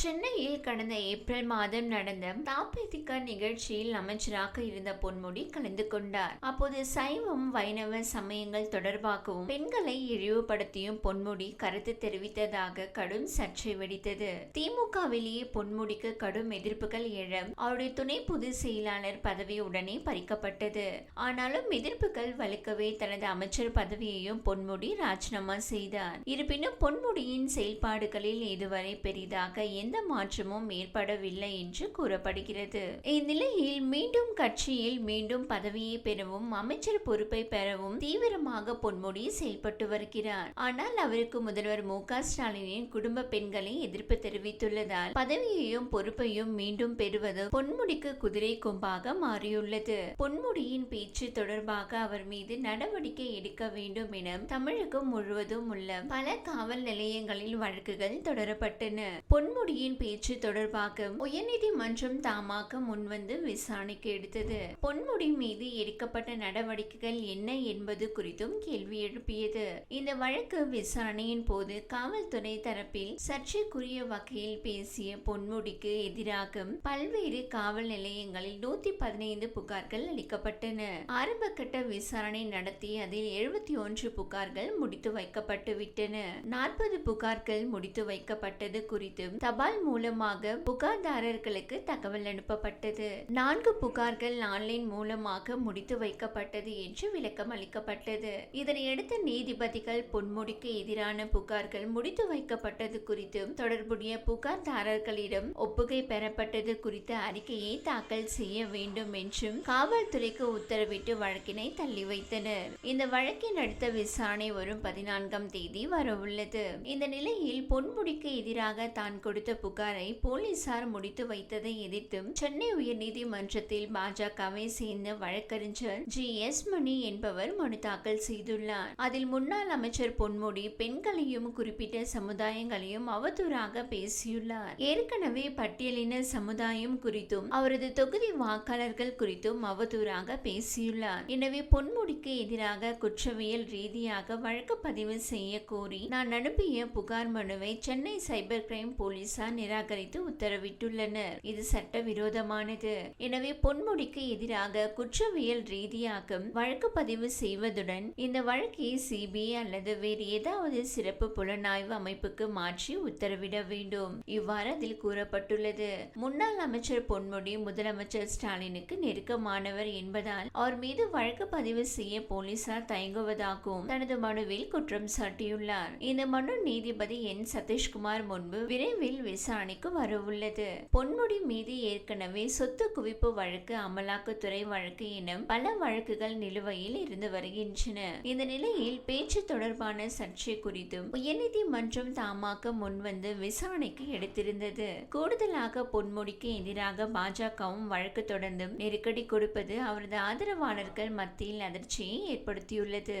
சென்னையில் கடந்த ஏப்ரல் மாதம் நடந்த தாப்பேதிகா நிகழ்ச்சியில் அமைச்சராக இருந்த பொன்முடி கலந்து கொண்டார். அப்போது சைவம் வைணவ சமயங்கள் தொடர்பாகவும் பெண்களை இழிவுபடுத்தியும் பொன்முடி கருத்து தெரிவித்ததாக கடும் சர்ச்சை வெடித்தது. திமுகவிலேயே பொன்முடிக்கு கடும் எதிர்ப்புகள் எழ அவருடைய துணை பொதுச் செயலாளர் பதவி உடனே பறிக்கப்பட்டது. ஆனாலும் எதிர்ப்புகள் வலுக்கவே தனது அமைச்சர் பதவியையும் பொன்முடி ராஜினாமா செய்தார். இருப்பினும் பொன்முடியின் செயல்பாடுகளில் இதுவரை பெரிதாக எந்த மாற்றமும் ஏற்படவில்லை என்று கூறப்படுகிறது. இந்நிலையில் மீண்டும் கட்சியில் மீண்டும் பதவியை பெறவும் அமைச்சர் பொறுப்பை பெறவும் தீவிரமாக பொன்முடி செயல்பட்டு வருகிறார். ஆனால் அவருக்கு முதல்வர் மு. க. ஸ்டாலினின் குடும்ப பெண்களை எதிர்ப்பு தெரிவித்துள்ளதால் பதவியையும் பொறுப்பையும் மீண்டும் பெறுவது பொன்முடிக்கு குதிரை கொம்பாக மாறியுள்ளது. பொன்முடியின் பேச்சு தொடர்பாக அவர் மீது நடவடிக்கை எடுக்க வேண்டும் என தமிழகம் முழுவதும் உள்ள பல காவல் நிலையங்களில் வழக்குகள் தொடரப்பட்டன. பொன்முடியின் பேச்சு தொடர்பாக உயர்நீதிமன்றம் தாமாக முன்வந்து விசாரணைக்கு எடுத்தது. பொன்முடி மீது எடுக்கப்பட்ட நடவடிக்கைகள் என்ன என்பது குறித்தும் கேள்வி எழுப்பியது. இந்த வழக்கு விசாரணையின் போது காவல்துறை தரப்பில் சர்ச்சைக்குரிய வகையில் பேசிய பொன்முடிக்கு எதிராக பல்வேறு காவல் நிலையங்களில் நூத்தி பதினைந்து புகார்கள் அளிக்கப்பட்டன. ஆரம்ப கட்ட விசாரணை நடத்தி அதில் எழுபத்தி ஒன்று புகார்கள் முடித்து வைக்கப்பட்டு விட்டன நாற்பது புகார்கள் முடித்து வைக்கப்பட்டது குறித்து தபால் மூலமாக புகார்தாரர்களுக்கு தகவல் அனுப்பப்பட்டது. நான்கு புகார்கள் ஆன்லைன் மூலமாக முடித்து வைக்கப்பட்டது என்று விளக்கம் அளிக்கப்பட்டது. இதனையடுத்து நீதிபதிகள் பொன்முடிக்கு எதிரான புகார்கள் முடித்து வைக்கப்பட்டது குறித்து தொடர்புடைய புகார்தாரர்களிடம் ஒப்புகை பெறப்பட்டது குறித்த அறிக்கையை தாக்கல் செய்ய வேண்டும் என்றும் காவல்துறைக்கு உத்தரவிட்டு வழக்கினை தள்ளி வைத்தனர். இந்த வழக்கின் அடுத்த விசாரணை வரும் பதினான்காம் தேதி வரவுள்ளது. இந்த நிலையில் பொன்முடிக்கு எதிராக தான் கொடுத்த புகாரை போலீசார் முடித்து வைத்ததை எதிர்த்து சென்னை உயர்நீதிமன்றத்தில் பாஜகவை சேர்ந்த வழக்கறிஞர் ஜி எஸ் மணி என்பவர் மனு தாக்கல் செய்துள்ளார். அதில் முன்னாள் அமைச்சர் பொன்முடி பெண்களையும் குறிப்பிட்ட சமுதாயங்களையும் அவதூறாக பேசியுள்ளார். ஏற்கனவே பட்டியலின சமுதாயம் குறித்தும் அவரது தொகுதி வாக்காளர்கள் குறித்தும் அவதூறாக பேசியுள்ளார். எனவே பொன்முடிக்கு எதிராக குற்றவியல் ரீதியாக வழக்கு பதிவு செய்ய கோரி நான் அனுப்பிய புகார் மனுவை சென்னை சைபர் கிரைம் போலீசார் நிராகரித்து உத்தரவிட்டுள்ளனர். இது சட்டவிரோதமானது. எனவே பொன்முடிக்கு எதிராக குற்றவியல் ரீதியாக வழக்கு பதிவு செய்வதுடன் இந்த வழக்கை சிபிஐ அல்லது வேறு ஏதாவது சிறப்பு புலனாய்வு அமைப்புக்கு மாற்றி உத்தரவிட வேண்டும். இவ்வாறு அதில் கூறப்பட்டுள்ளது. முன்னாள் அமைச்சர் பொன்முடி முதலமைச்சர் ஸ்டாலினுக்கு நெருக்கமானவர் என்பதால் அவர் மீது வழக்கு பதிவு செய்ய போலீசார் தயங்குவதாகவும் தனது மனுவில் குற்றம் சாட்டியுள்ளார். இந்த மனு நீதிபதி என். சதீஷ்குமார் முன்பு விரைவில் விசாரணைக்கு வரவுள்ளது. பொன்முடி மீது ஏற்கனவே சொத்து குவிப்பு வழக்கு அமலாக்கத்துறை வழக்கு என பல வழக்குகள் நிலுவையில் இருந்து வருகின்றன. இந்த நிலையில் பேச்சு தொடர்பான சர்ச்சை குறித்தும் உயர்நீதிமன்றம் தாமாக முன்வந்து விசாரணைக்கு எடுத்திருந்தது. கூடுதலாக பொன்முடிக்கு எதிராக பாஜகவும் வழக்கு தொடர்ந்தும் நெருக்கடி கொடுப்பது அவரது ஆதரவாளர்கள் மத்தியில் அதிர்ச்சியை ஏற்படுத்தியுள்ளது.